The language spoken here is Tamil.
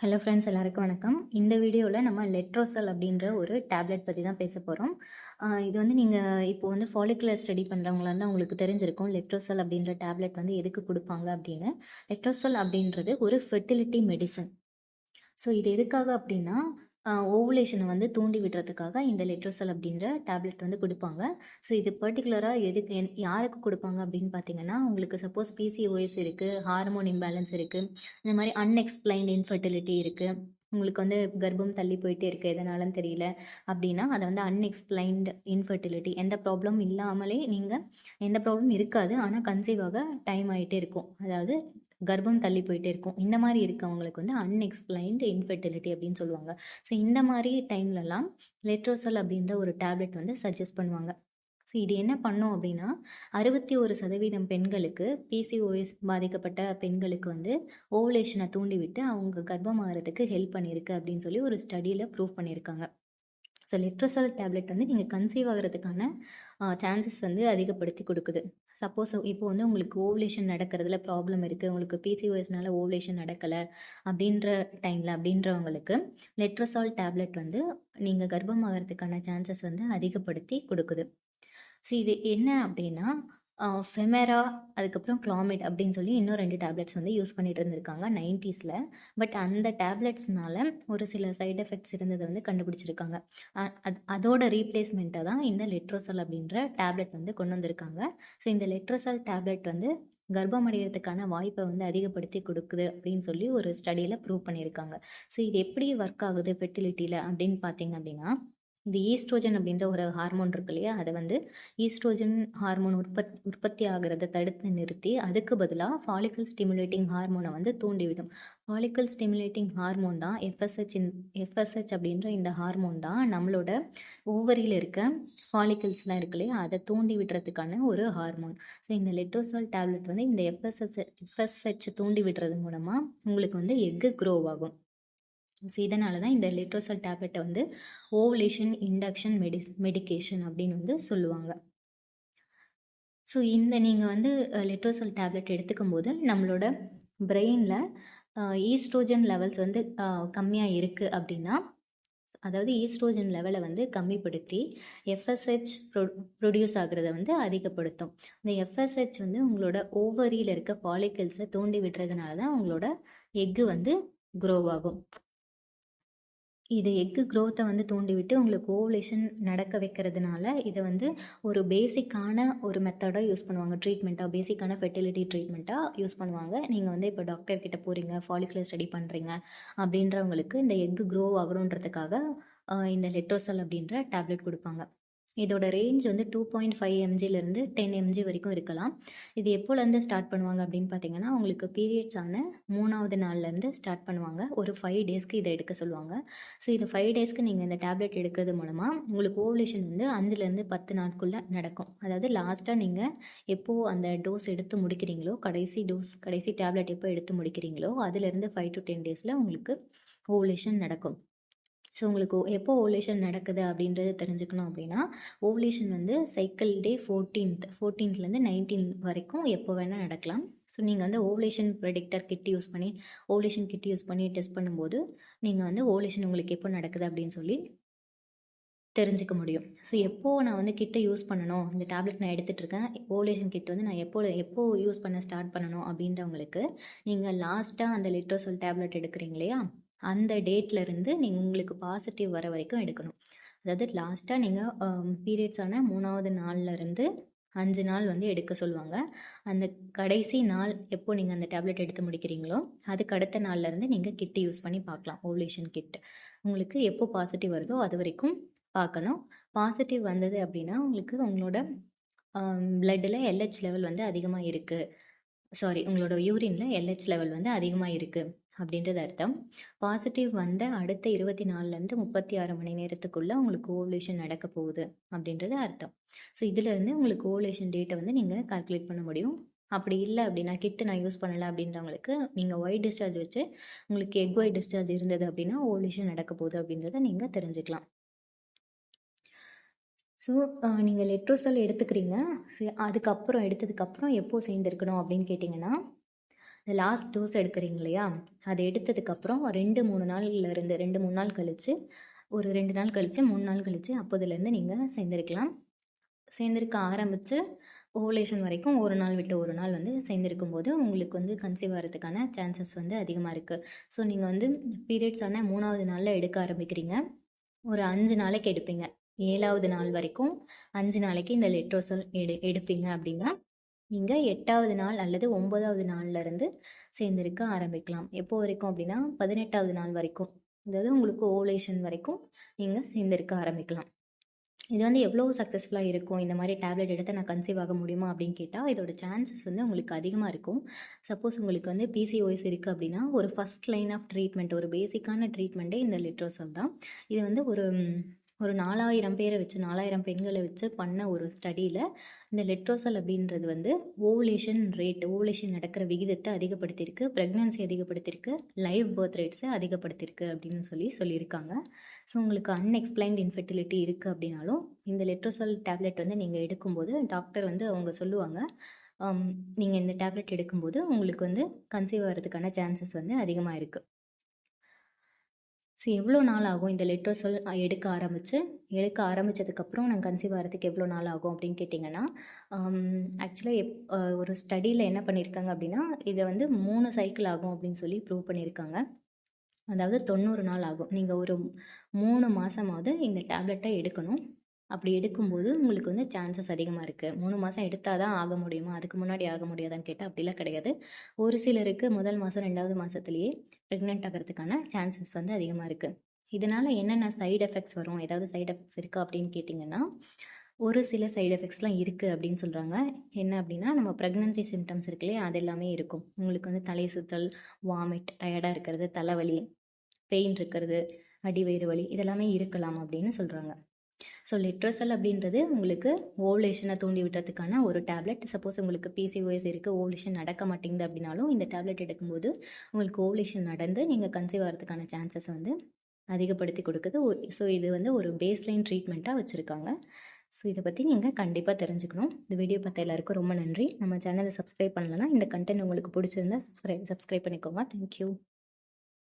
ஹலோ ஃப்ரெண்ட்ஸ் எல்லாருக்கும் வணக்கம். இந்த வீடியோவில் நம்ம லெட்ரோசல் அப்படின்ற ஒரு டேப்லெட் பற்றி தான் பேச போகிறோம் இது வந்து நீங்கள் இப்போ வந்து ஃபாலிகுலர் ஸ்டடி பண்ணுறவங்களா இருந்தால் உங்களுக்கு தெரிஞ்சிருக்கும் லெட்ரோசல் அப்படின்ற டேப்லெட் வந்து எதுக்கு கொடுப்பாங்க அப்படின்னு. லெட்ரோசல் அப்படின்றது ஒரு ஃபெர்டிலிட்டி மெடிசன் ஸோ இது எதுக்காக அப்படின்னா ஓவுலேஷனை வந்து தூண்டி விடுறதுக்காக இந்த லெட்ரோசல் அப்படின்ற டேப்லெட் வந்து கொடுப்பாங்க. ஸோ இது பர்டிகுலராக எதுக்கு என் யாருக்கு கொடுப்பாங்க அப்படின்னு பார்த்தீங்கன்னா உங்களுக்கு சப்போஸ் பிசிஓஎஸ் இருக்குது ஹார்மோன் இம்பேலன்ஸ் இருக்குது இந்த மாதிரி அன்எக்ஸ்பிளைன்ட் இன்ஃபர்டிலிட்டி இருக்குது உங்களுக்கு வந்து கர்ப்பம் தள்ளி போயிட்டே இருக்குது எதனாலும் தெரியல அப்படின்னா அதை வந்து அன்எக்ஸ்பிளைன்டு இன்ஃபர்டிலிட்டி எந்த ப்ராப்ளம் இல்லாமலே நீங்கள் எந்த ப்ராப்ளம் இருக்காது ஆனால் கன்சீவாக ஆக டைம் ஆகிட்டே இருக்கும். அதாவது கர்ப்பம் தள்ளி போயிட்டே இருக்கும். இந்த மாதிரி இருக்கவங்களுக்கு வந்து அன்எக்ஸ்பிளைன்டு இன்ஃபெர்டிலிட்டி அப்படின்னு சொல்லுவாங்க. ஸோ இந்த மாதிரி டைம்லலாம் லெட்ரோசல் அப்படின்ற ஒரு டேப்லெட் வந்து சஜஸ்ட் பண்ணுவாங்க. ஸோ இது என்ன பண்ணோம் அப்படின்னா அறுபத்தி ஒரு சதவீதம் பெண்களுக்கு பிசிஓஎஸ் பாதிக்கப்பட்ட பெண்களுக்கு வந்து ஓவலேஷனை தூண்டிவிட்டு அவங்க கர்ப்பமாகறதுக்கு ஹெல்ப் பண்ணியிருக்கு அப்படின்னு சொல்லி ஒரு ஸ்டடியில் ப்ரூவ் பண்ணியிருக்காங்க. ஸோ லிட்ரசல் டேப்லெட் வந்து நீங்கள் கன்சீவ் ஆகிறதுக்கான சான்சஸ் வந்து அதிகப்படுத்தி கொடுக்குது. சப்போஸ் இப்போ வந்து உங்களுக்கு ஓவலேஷன் நடக்கிறதுல ப்ராப்ளம் இருக்குது உங்களுக்கு பிசிஓஎஸ்னால ஓவலேஷன் நடக்கலை அப்படின்ற டைமில் அப்படின்றவங்களுக்கு லெட்ரசால் டேப்லெட் வந்து நீங்கள் கர்ப்பமாகறதுக்கான சான்சஸ் வந்து அதிகப்படுத்தி கொடுக்குது. ஸோ இது என்ன அப்படின்னா ஃபெமெரா அதுக்கப்புறம் கிளாமிட் அப்படின்னு சொல்லி இன்னும் ரெண்டு டேப்லெட்ஸ் வந்து யூஸ் பண்ணிட்டு இருந்திருக்காங்க நைன்டிஸில் பட் அந்த டேப்லெட்ஸ்னால ஒரு சில சைட் எஃபெக்ட்ஸ் இருந்ததை வந்து கண்டுபிடிச்சிருக்காங்க. அது அதோட ரீப்ளேஸ்மெண்ட்டை தான் இந்த லெட்ரோசல் அப்படின்ற டேப்லெட் வந்து கொண்டு வந்திருக்காங்க. ஸோ இந்த லெட்ரோசல் டேப்லெட் வந்து கர்ப்பம் அடைகிறதுக்கான வாய்ப்பை வந்து அதிகப்படுத்தி கொடுக்குது அப்படின்னு சொல்லி ஒரு ஸ்டடியில் ப்ரூவ் பண்ணியிருக்காங்க. ஸோ இது எப்படி ஒர்க் ஆகுது ஃபெர்டிலிட்டியில் அப்படின்னு பார்த்தீங்க அப்படின்னா இந்த ஈஸ்ட்ரோஜன் அப்படின்ற ஒரு ஹார்மோன் இருக்கு இல்லையா? அதை வந்து ஈஸ்ட்ரோஜன் ஹார்மோன் உற்பத் உற்பத்தி ஆகிறத தடுத்து நிறுத்தி அதுக்கு பதிலாக ஃபாலிக்கல் ஸ்டிமுலேட்டிங் ஹார்மோனை வந்து தூண்டிவிடும். ஃபாலிக்கல் ஸ்டிமுலேட்டிங் ஹார்மோன் தான் எஃப்எஸ்ஹெச் இன் எஃப்எஸ்ஹெச் அப்படின்ற இந்த ஹார்மோன் தான் நம்மளோட ஓவரியில் இருக்க ஃபாலிக்கல்ஸ்லாம் இருக்கு இல்லையா? அதை தூண்டி விடுறதுக்கான ஒரு ஹார்மோன் ஸோ இந்த லெட்ரோசால் டேப்லெட் வந்து இந்த எஃப்எஸ்எஸ் எஃப்எஸ்ஹெச் தூண்டி விடுறது மூலமாக உங்களுக்கு வந்து எக்கு க்ரோ ஆகும். ஸோ இதனால தான் இந்த லிட்ரோசல் டேப்லெட்டை வந்து ஓவலேஷன் இண்டக்ஷன் மெடி மெடிக்கேஷன் அப்படின்னு வந்து சொல்லுவாங்க. ஸோ இந்த நீங்கள் வந்து லெட்ரோசல் டேப்லெட் எடுத்துக்கும் போது நம்மளோட பிரெயினில் ஈஸ்ட்ரோஜன் லெவல்ஸ் வந்து கம்மியாக இருக்குது அப்படின்னா அதாவது ஈஸ்ட்ரோஜன் லெவலை வந்து கம்மிப்படுத்தி எஃப்எஸ்ஹெச் ப்ரொ ப்ரொடியூஸ் ஆகிறத வந்து அதிகப்படுத்தும். இந்த எஃப்எஸ்ஹெச் வந்து உங்களோட ஓவரியில் இருக்க ஃபாலிக்கல்ஸை தூண்டி விடுறதுனால தான் உங்களோட எக்கு வந்து க்ரோவ் ஆகும். இது எக்கு க்ரோத்தை வந்து தூண்டிவிட்டு உங்களுக்கு ஓவலேஷன் நடக்க வைக்கிறதுனால இதை வந்து ஒரு பேசிக்கான ஒரு மெத்தடாக யூஸ் பண்ணுவாங்க. ட்ரீட்மெண்ட்டாக பேசிக்கான ஃபெர்டிலிட்டி ட்ரீட்மெண்ட்டாக யூஸ் பண்ணுவாங்க. நீங்கள் வந்து இப்போ டாக்டர் கிட்ட போகிறீங்க ஃபாலிகுலர் ஸ்டடி பண்ணுறீங்க அப்படின்றவங்களுக்கு இந்த எக்கு க்ரோ ஆகணுன்றதுக்காக இந்த லெட்ரோசல் அப்படின்ற டேப்லெட் கொடுப்பாங்க. இதோட ரேஞ்ச் வந்து டூ பாயிண்ட் ஃபைவ் எம்ஜிலேருந்து டென் எம்ஜி வரைக்கும் இருக்கலாம். இது எப்போலேருந்து ஸ்டார்ட் பண்ணுவாங்க அப்படின்னு பார்த்தீங்கன்னா உங்களுக்கு பீரியட்ஸ் ஆன மூணாவது நாள்லேருந்து ஸ்டார்ட் பண்ணுவாங்க. ஒரு ஃபைவ் டேஸ்க்கு இதை எடுக்க சொல்லுவாங்க. ஸோ இது ஃபைவ் டேஸ்க்கு நீங்கள் இந்த டேப்லெட் எடுக்கிறது மூலமாக உங்களுக்கு ஓவலேஷன் வந்து அஞ்சுலேருந்து பத்து நாட்குள்ளே நடக்கும். அதாவது லாஸ்ட்டாக நீங்கள் எப்போது அந்த டோஸ் எடுத்து முடிக்கிறீங்களோ கடைசி டோஸ் கடைசி டேப்லெட் எப்போ எடுத்து முடிக்கிறீங்களோ அதுலேருந்து ஃபைவ் டு டென் டேஸில் உங்களுக்கு ஓவலேஷன் நடக்கும். ஸோ உங்களுக்கு எப்போ ஓவலேஷன் நடக்குது அப்படின்றது தெரிஞ்சுக்கணும் அப்படின்னா ஓவலேஷன் வந்து சைக்கிள் டே ஃபோர்டீன்த் ஃபோர்டீன்த்லேருந்து நைன்டீன் வரைக்கும் எப்போ வேணால் நடக்கலாம். ஸோ நீங்கள் வந்து ஓவலேஷன் ப்ரெடிக்டர் கிட் யூஸ் பண்ணி ஓவலேஷன் கிட் யூஸ் பண்ணி டெஸ்ட் பண்ணும்போது நீங்கள் வந்து ஓவலேஷன் உங்களுக்கு எப்போ நடக்குது அப்படின்னு சொல்லி தெரிஞ்சுக்க முடியும். ஸோ எப்போது நான் வந்து கிட்டை யூஸ் பண்ணணும் இந்த டேப்லெட் நான் எடுத்துகிட்ருக்கேன் ஓலேஷன் கிட் வந்து நான் எப்போ எப்போ யூஸ் பண்ண ஸ்டார்ட் பண்ணணும் அப்படின்றவங்களுக்கு நீங்கள் லாஸ்ட்டாக அந்த லிட்ரோசோல் டேப்லெட் எடுக்கிறீங்க இல்லையா? அந்த டேட்லேருந்து நீங்கள் உங்களுக்கு பாசிட்டிவ் வர வரைக்கும் எடுக்கணும். அதாவது லாஸ்ட்டாக நீங்கள் பீரியட்ஸான மூணாவது நாள்லேருந்து அஞ்சு நாள் வந்து எடுக்க சொல்லுவாங்க. அந்த கடைசி நாள் எப்போ நீங்கள் அந்த டேப்லெட் எடுத்து முடிக்கிறீங்களோ அதுக்கு அடுத்த நாள்லேருந்து நீங்கள் கிட்டு யூஸ் பண்ணி பார்க்கலாம். ஓவலேஷன் கிட் உங்களுக்கு எப்போ பாசிட்டிவ் வருதோ அது வரைக்கும் பார்க்கணும். பாசிட்டிவ் வந்தது அப்படின்னா உங்களுக்கு உங்களோட பிளட்டில் எல்ஹெச் லெவல் வந்து அதிகமாக இருக்குது சாரி உங்களோட யூரினில் எல்ஹெச் லெவல் வந்து அதிகமாக இருக்குது அப்படின்றது அர்த்தம். பாசிட்டிவ் வந்த அடுத்த இருபத்தி நாலுலேருந்து முப்பத்தி ஆறு மணி நேரத்துக்குள்ளே உங்களுக்கு ஓவலேஷன் நடக்க போகுது அப்படின்றது அர்த்தம். ஸோ இதிலேருந்து உங்களுக்கு ஓவலேஷன் டேட்டை வந்து நீங்கள் கால்குலேட் பண்ண முடியும். அப்படி இல்லை அப்படின்னா கிட்டு நான் யூஸ் பண்ணலை அப்படின்றவங்களுக்கு நீங்கள் ஒயிட் டிஸ்சார்ஜ் வச்சு உங்களுக்கு எக் ஒயிட் டிஸ்சார்ஜ் இருந்தது அப்படின்னா ஓவலேஷன் நடக்க போகுது அப்படின்றத நீங்கள் தெரிஞ்சுக்கலாம். ஸோ நீங்கள் லெட்ரோசல் எடுத்துக்கிறீங்க. அதுக்கப்புறம் எடுத்ததுக்கப்புறம் எப்போது சேர்ந்துருக்கணும் அப்படின்னு கேட்டிங்கன்னா இந்த லாஸ்ட் டோஸ் எடுக்கிறீங்க இல்லையா? அதை எடுத்ததுக்கப்புறம் ரெண்டு மூணு நாள்ல இருந்து ரெண்டு மூணு நாள் கழித்து ஒரு ரெண்டு நாள் கழித்து மூணு நாள் கழித்து அப்போதுலேருந்து நீங்கள் சேர்ந்துருக்கலாம். சேர்ந்துருக்க ஆரம்பித்து ஓவலேஷன் வரைக்கும் ஒரு நாள் விட்டு ஒரு நாள் வந்து சேர்ந்துருக்கும் போது உங்களுக்கு வந்து கன்சீவ் ஆகிறதுக்கான சான்சஸ் வந்து அதிகமாக இருக்குது ஸோ நீங்கள் வந்து பீரியட்ஸ் ஆனால் மூணாவது நாளில் எடுக்க ஆரம்பிக்கிறீங்க. ஒரு அஞ்சு நாளைக்கு எடுப்பீங்க. ஏழாவது நாள் வரைக்கும் அஞ்சு நாளைக்கு இந்த லெட்ரோசல் எடு எடுப்பீங்க அப்படின்னா நீங்கள் எட்டாவது நாள் அல்லது ஒன்பதாவது நாள்லேருந்து சேர்ந்துருக்க ஆரம்பிக்கலாம். எப்போ வரைக்கும் அப்படின்னா பதினெட்டாவது நாள் வரைக்கும். அதாவது உங்களுக்கு ஓவலேஷன் வரைக்கும் நீங்கள் சேர்ந்துருக்க ஆரம்பிக்கலாம். இது வந்து எவ்வளோ சக்ஸஸ்ஃபுல்லாக இருக்கும்? இந்த மாதிரி டேப்லெட் எடுத்து நான் கன்சீவ் ஆக முடியுமா அப்படின்னு கேட்டால் இதோட சான்சஸ் வந்து உங்களுக்கு அதிகமாக இருக்கும். சப்போஸ் உங்களுக்கு வந்து பிசிஓஎஸ் இருக்குது அப்படின்னா ஒரு ஃபஸ்ட் லைன் ஆஃப் ட்ரீட்மெண்ட் ஒரு பேசிக்கான ட்ரீட்மெண்ட்டே இந்த லிட்ரோசல் தான். இது வந்து ஒரு ஒரு நாலாயிரம் பேரை வச்சு நாலாயிரம் பெண்களை வச்சு பண்ண ஒரு ஸ்டடியில் இந்த லெட்ரோசல் அப்படின்றது வந்து ஓவலேஷன் ரேட் ஓவலேஷன் நடக்கிற விகிதத்தை அதிகப்படுத்தியிருக்கு ப்ரெக்னன்சி அதிகப்படுத்தியிருக்கு லைவ் பர்த் ரேட்ஸை அதிகப்படுத்தியிருக்கு அப்படின்னு சொல்லி சொல்லியிருக்காங்க. ஸோ உங்களுக்கு அன்எக்ஸ்பிளைன்ட் இன்ஃபெர்டிலிட்டி இருக்குது அப்படின்னாலும் இந்த லெட்ரோசல் டேப்லெட் வந்து நீங்கள் எடுக்கும்போது டாக்டர் வந்து அவங்க சொல்லுவாங்க நீங்கள் இந்த டேப்லெட் எடுக்கும்போது உங்களுக்கு வந்து கன்சீவ் ஆகிறதுக்கான சான்சஸ் வந்து அதிகமாக இருக்குது ஸோ எவ்வளோ நாள் ஆகும் இந்த லெட்ரோசல் எடுக்க ஆரம்பித்து எடுக்க ஆரம்பித்ததுக்கப்புறம் நான் கன்சீவ் ஆகிறதுக்கு எவ்வளோ நாள் ஆகும் அப்படின்னு கேட்டிங்கன்னா ஆக்சுவலாக um, எப் ஒரு ஸ்டடியில் என்ன பண்ணியிருக்காங்க அப்படின்னா இதை வந்து மூணு சைக்கிள் ஆகும் அப்படின்னு சொல்லி ப்ரூவ் பண்ணியிருக்காங்க அதாவது தொண்ணூறு நாள் ஆகும். நீங்கள் ஒரு மூணு மாதமாவது இந்த டேப்லெட்டை எடுக்கணும். அப்படி எடுக்கும்போது உங்களுக்கு வந்து சான்சஸ் அதிகமாக இருக்குது மூணு மாதம் எடுத்தால் தான் ஆக முடியுமா? அதுக்கு முன்னாடி ஆக முடியாதான்னு கேட்டால் அப்படிலாம் கிடையாது. ஒரு சிலருக்கு முதல் மாதம் ரெண்டாவது மாதத்துலேயே ப்ரெக்னென்ட் ஆகிறதுக்கான சான்சஸ் வந்து அதிகமாக இருக்குது இதனால் என்னென்ன சைடு எஃபெக்ட்ஸ் வரும்? ஏதாவது சைடு எஃபெக்ட்ஸ் இருக்கா அப்படின்னு கேட்டிங்கன்னா ஒரு சில சைடு எஃபெக்ட்ஸ்லாம் இருக்குது அப்படின்னு சொல்கிறாங்க என்ன அப்படின்னா நம்ம ப்ரெக்னன்சி சிம்டம்ஸ் இருக்கு இல்லையா? அது எல்லாமே இருக்கும். உங்களுக்கு வந்து தலை சுத்தல் வாமிட் டயர்டாக இருக்கிறது தலைவலி பெயின் இருக்கிறது அடிவயிறு வலி இதெல்லாமே இருக்கலாம் அப்படின்னு சொல்கிறாங்க ஸோ லிட்ரோசல் அப்படின்றது உங்களுக்கு ஓவலேஷனை தூண்டி விட்டுறதுக்கான ஒரு டேப்லெட் சப்போஸ் உங்களுக்கு பிசிஓஎஸ் இருக்குது ஓவலேஷன் நடக்க மாட்டேங்குது அப்படின்னாலும் இந்த டேப்லெட் எடுக்கும்போது உங்களுக்கு ஓவலேஷன் நடந்து நீங்கள் கன்சீவ் ஆகிறதுக்கான சான்சஸ் வந்து அதிகப்படுத்தி கொடுக்குது. ஸோ இது வந்து ஒரு பேஸ்லைன் ட்ரீட்மெண்ட்டாக வச்சுருக்காங்க. ஸோ இதை பற்றி நீங்கள் கண்டிப்பாக தெரிஞ்சுக்கணும். இந்த வீடியோ பார்த்த எல்லாருக்கும் ரொம்ப நன்றி. நம்ம சேனலை சப்ஸ்கிரைப் பண்ணலன்னா இந்த கண்டென்ட் உங்களுக்கு பிடிச்சிருந்தா சப்ஸ்கிரைப் சப்ஸ்கிரைப் பண்ணிக்கோங்க. தேங்க்யூ